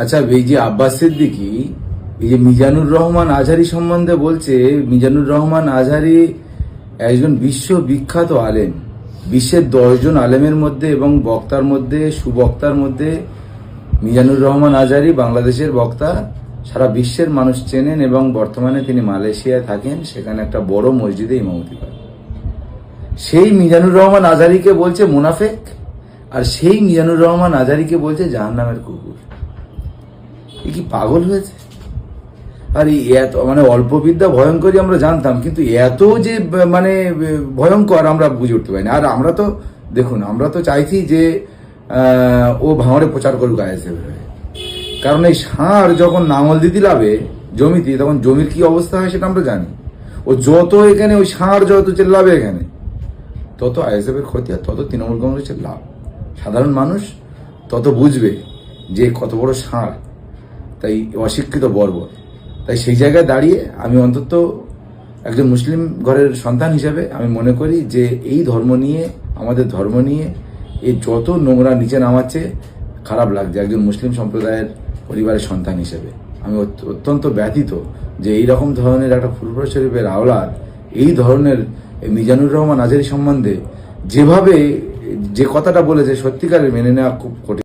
আচ্ছা এই যে আব্বাস সিদ্দিকি এই যে মিজানুর রহমান আজহারি সম্বন্ধে বলছে, মিজানুর রহমান আজহারি একজন বিশ্ববিখ্যাত আলেম। বিশ্বের দশজন আলেমের মধ্যে এবং বক্তার মধ্যে, সুবক্তার মধ্যে মিজানুর রহমান আজহারি বাংলাদেশের বক্তা। সারা বিশ্বের মানুষ চেনেন এবং বর্তমানে তিনি মালয়েশিয়ায় থাকেন, সেখানে একটা বড় মসজিদে ইমামতি করেন। সেই মিজানুর রহমান আজারিকে বলছে মুনাফেক, আর সেই মিজানুর রহমান আজারিকে বলছে জাহান্নামের কুকুর। এ কি পাগল হয়েছে? আর এই এত মানে অল্প বিদ্যা ভয়ঙ্করই আমরা জানতাম, কিন্তু এত যে মানে ভয়ঙ্কর আমরা বুঝে উঠতে পারি না আর আমরা তো, দেখুন, আমরা তো চাইছি যে ও ভাঙড়ে প্রচার করুক আইএসএফ কারণ এই ষাঁড় যখন নাঙল দিতে লাভে জমিতে, তখন জমির কি অবস্থা হয় সেটা আমরা জানি। ও যত এখানে, ওই ষাঁড় যত চেল্লাবে এখানে, তত আইএসএফ এর ক্ষতি আর তত তৃণমূল কংগ্রেসের লাভ। সাধারণ মানুষ তত বুঝবে যে কত বড় ষাঁড় তাই অশিক্ষিত বর্বর। তাই সেই জায়গায় দাঁড়িয়ে আমি অন্তত একজন মুসলিম ঘরের সন্তান হিসাবে আমি মনে করি যে এই ধর্ম নিয়ে, আমাদের ধর্ম নিয়ে এই যত নোংরা নিচে নামাচ্ছে, খারাপ লাগছে একজন মুসলিম সম্প্রদায়ের পরিবারের সন্তান হিসেবে। আমি অত্যন্ত ব্যথিত যে এই রকম ধরনের একটা ফুরফুরা শরীফের আওলাদ, এই ধরনের মিজানুর রহমান আজারি সম্বন্ধে যেভাবে যে কথাটা বলেছে সত্যিকারের মেনে নেওয়া খুব কঠিন।